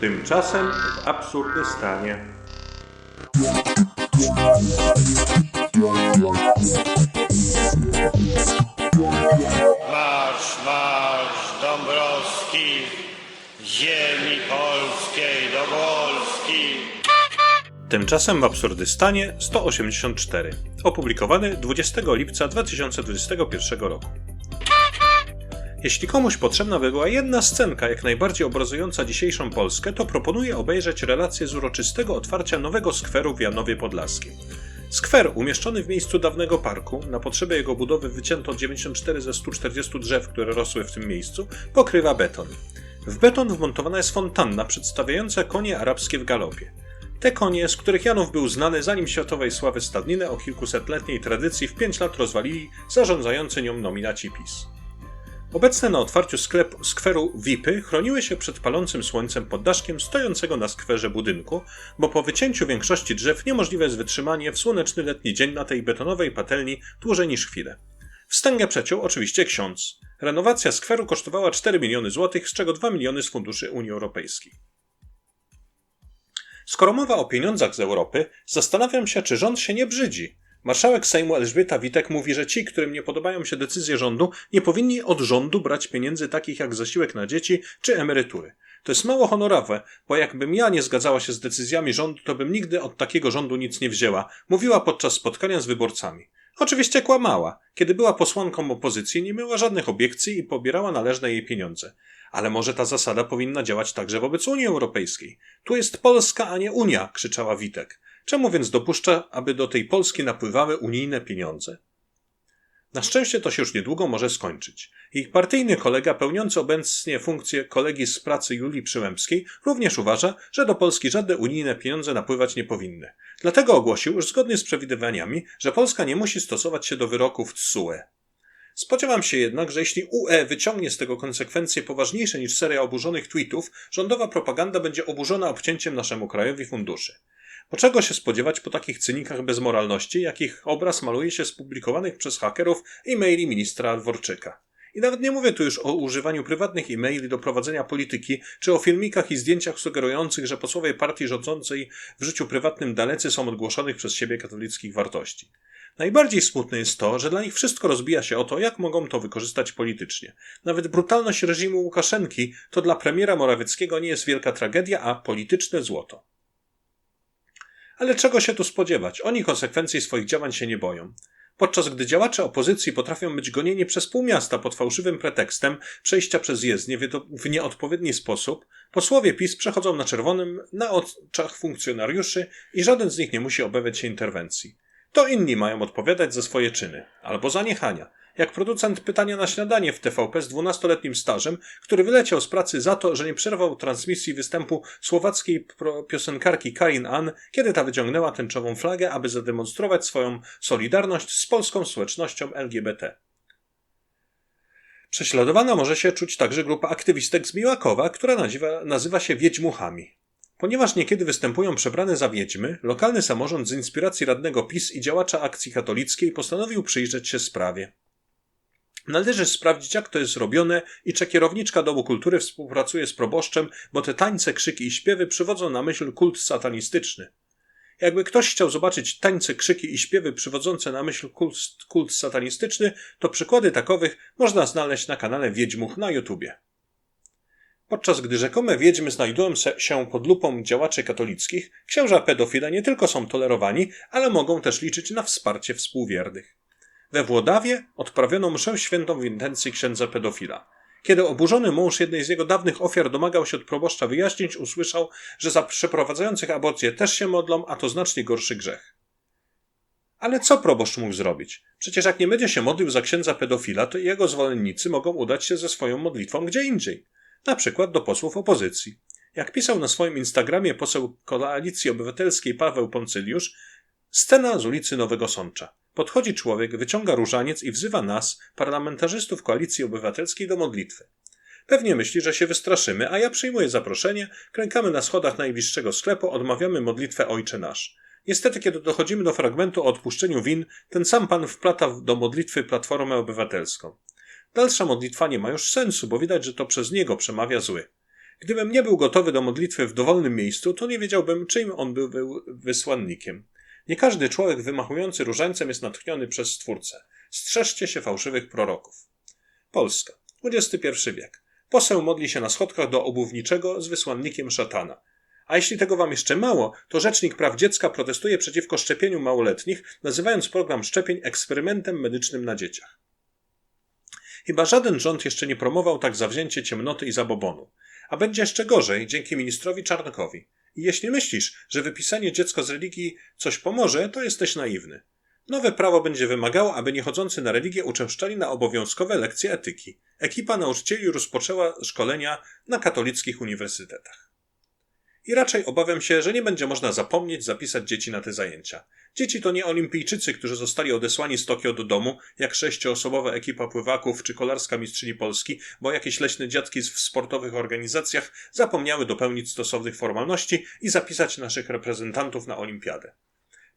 Tymczasem w Absurdystanie. Marsz, marsz Dąbrowski, ziemi polskiej do Polski. Tymczasem w Absurdystanie 184. Opublikowany 20 lipca 2021 roku. Jeśli komuś potrzebna by była jedna scenka jak najbardziej obrazująca dzisiejszą Polskę, to proponuję obejrzeć relację z uroczystego otwarcia nowego skweru w Janowie Podlaskim. Skwer, umieszczony w miejscu dawnego parku, na potrzeby jego budowy wycięto 94 ze 140 drzew, które rosły w tym miejscu, pokrywa beton. W beton wmontowana jest fontanna przedstawiająca konie arabskie w galopie. Te konie, z których Janów był znany zanim światowej sławy stadniny o kilkusetletniej tradycji w 5 lat rozwalili zarządzający nią nominaci PiS. Obecne na otwarciu sklep, skweru VIPy chroniły się przed palącym słońcem pod daszkiem stojącego na skwerze budynku, bo po wycięciu większości drzew niemożliwe jest wytrzymanie w słoneczny letni dzień na tej betonowej patelni dłużej niż chwilę. Wstęgę przeciął oczywiście ksiądz. Renowacja skweru kosztowała 4 miliony złotych, z czego 2 miliony z funduszy Unii Europejskiej. Skoro mowa o pieniądzach z Europy, zastanawiam się, czy rząd się nie brzydzi. Marszałek Sejmu Elżbieta Witek mówi, że ci, którym nie podobają się decyzje rządu, nie powinni od rządu brać pieniędzy takich jak zasiłek na dzieci czy emerytury. To jest mało honorowe, bo jakbym ja nie zgadzała się z decyzjami rządu, to bym nigdy od takiego rządu nic nie wzięła, mówiła podczas spotkania z wyborcami. Oczywiście kłamała. Kiedy była posłanką opozycji, nie miała żadnych obiekcji i pobierała należne jej pieniądze. Ale może ta zasada powinna działać także wobec Unii Europejskiej. Tu jest Polska, a nie Unia, krzyczała Witek. Czemu więc dopuszcza, aby do tej Polski napływały unijne pieniądze? Na szczęście to się już niedługo może skończyć. Ich partyjny kolega pełniący obecnie funkcję kolegi z pracy Julii Przyłębskiej również uważa, że do Polski żadne unijne pieniądze napływać nie powinny. Dlatego ogłosił, już zgodnie z przewidywaniami, że Polska nie musi stosować się do wyroków TSUE. Spodziewam się jednak, że jeśli UE wyciągnie z tego konsekwencje poważniejsze niż seria oburzonych tweetów, rządowa propaganda będzie oburzona obcięciem naszemu krajowi funduszy. Bo czego się spodziewać po takich cynikach bezmoralności, jakich obraz maluje się z publikowanych przez hakerów e-maili ministra Dworczyka? I nawet nie mówię tu już o używaniu prywatnych e-maili do prowadzenia polityki, czy o filmikach i zdjęciach sugerujących, że posłowie partii rządzącej w życiu prywatnym dalecy są od głoszonych przez siebie katolickich wartości. Najbardziej smutne jest to, że dla nich wszystko rozbija się o to, jak mogą to wykorzystać politycznie. Nawet brutalność reżimu Łukaszenki to dla premiera Morawieckiego nie jest wielka tragedia, a polityczne złoto. Ale czego się tu spodziewać? Oni konsekwencji swoich działań się nie boją. Podczas gdy działacze opozycji potrafią być gonieni przez pół miasta pod fałszywym pretekstem przejścia przez jezdnię w nieodpowiedni sposób, posłowie PiS przechodzą na czerwonym na oczach funkcjonariuszy i żaden z nich nie musi obawiać się interwencji. To inni mają odpowiadać za swoje czyny albo zaniechania, jak producent pytania na śniadanie w TVP z dwunastoletnim stażem, który wyleciał z pracy za to, że nie przerwał transmisji występu słowackiej piosenkarki Karin Ann, kiedy ta wyciągnęła tęczową flagę, aby zademonstrować swoją solidarność z polską społecznością LGBT. Prześladowana może się czuć także grupa aktywistek z Miłakowa, która nazywa, nazywa się Wiedźmuchami. Ponieważ niekiedy występują przebrane za wiedźmy, lokalny samorząd z inspiracji radnego PiS i działacza akcji katolickiej postanowił przyjrzeć się sprawie. Należy sprawdzić, jak to jest robione i czy kierowniczka Domu Kultury współpracuje z proboszczem, bo te tańce, krzyki i śpiewy przywodzą na myśl kult satanistyczny. Jakby ktoś chciał zobaczyć tańce, krzyki i śpiewy przywodzące na myśl kult, kult satanistyczny, to przykłady takowych można znaleźć na kanale Wiedźmuch na YouTubie. Podczas gdy rzekome wiedźmy znajdują się pod lupą działaczy katolickich, księża pedofile nie tylko są tolerowani, ale mogą też liczyć na wsparcie współwiernych. We Włodawie odprawiono mszę świętą w intencji księdza pedofila. Kiedy oburzony mąż jednej z jego dawnych ofiar domagał się od proboszcza wyjaśnić, usłyszał, że za przeprowadzających aborcję też się modlą, a to znacznie gorszy grzech. Ale co proboszcz mógł zrobić? Przecież jak nie będzie się modlił za księdza pedofila, to jego zwolennicy mogą udać się ze swoją modlitwą gdzie indziej. Na przykład do posłów opozycji. Jak pisał na swoim Instagramie poseł Koalicji Obywatelskiej Paweł Poncyliusz, scena z ulicy Nowego Sącza. Podchodzi człowiek, wyciąga różaniec i wzywa nas, parlamentarzystów Koalicji Obywatelskiej, do modlitwy. Pewnie myśli, że się wystraszymy, a ja przyjmuję zaproszenie, krękamy na schodach najbliższego sklepu, odmawiamy modlitwę Ojcze Nasz. Niestety, kiedy dochodzimy do fragmentu o odpuszczeniu win, ten sam pan wplata do modlitwy Platformę Obywatelską. Dalsza modlitwa nie ma już sensu, bo widać, że to przez niego przemawia zły. Gdybym nie był gotowy do modlitwy w dowolnym miejscu, to nie wiedziałbym, czyim on był wysłannikiem. Nie każdy człowiek wymachujący różańcem jest natchniony przez Stwórcę. Strzeżcie się fałszywych proroków. Polska. XXI wiek. Poseł modli się na schodkach do obuwniczego z wysłannikiem szatana. A jeśli tego wam jeszcze mało, to Rzecznik Praw Dziecka protestuje przeciwko szczepieniu małoletnich, nazywając program szczepień eksperymentem medycznym na dzieciach. Chyba żaden rząd jeszcze nie promował tak zawzięcie ciemnoty i zabobonu. A będzie jeszcze gorzej dzięki ministrowi Czarnkowi. Jeśli myślisz, że wypisanie dziecka z religii coś pomoże, to jesteś naiwny. Nowe prawo będzie wymagało, aby niechodzący na religię uczęszczali na obowiązkowe lekcje etyki. Ekipa nauczycieli rozpoczęła szkolenia na katolickich uniwersytetach. I raczej obawiam się, że nie będzie można zapomnieć zapisać dzieci na te zajęcia. Dzieci to nie olimpijczycy, którzy zostali odesłani z Tokio do domu, jak sześcioosobowa ekipa pływaków czy kolarska mistrzyni Polski, bo jakieś leśne dziadki w sportowych organizacjach zapomniały dopełnić stosownych formalności i zapisać naszych reprezentantów na olimpiadę.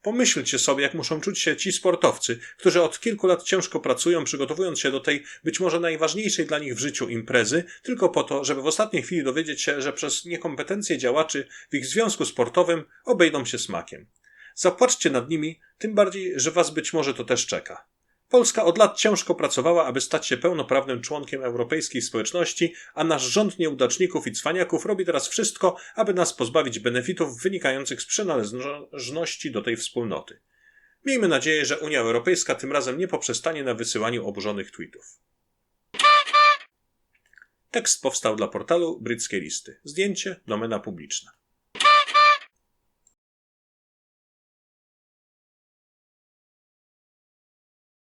Pomyślcie sobie, jak muszą czuć się ci sportowcy, którzy od kilku lat ciężko pracują, przygotowując się do tej być może najważniejszej dla nich w życiu imprezy, tylko po to, żeby w ostatniej chwili dowiedzieć się, że przez niekompetencje działaczy w ich związku sportowym obejdą się smakiem. Zapłaczcie nad nimi, tym bardziej, że was być może to też czeka. Polska od lat ciężko pracowała, aby stać się pełnoprawnym członkiem europejskiej społeczności, a nasz rząd nieudaczników i cwaniaków robi teraz wszystko, aby nas pozbawić benefitów wynikających z przynależności do tej wspólnoty. Miejmy nadzieję, że Unia Europejska tym razem nie poprzestanie na wysyłaniu oburzonych tweetów. Tekst powstał dla portalu Bryckie Listy. Zdjęcie domena publiczna.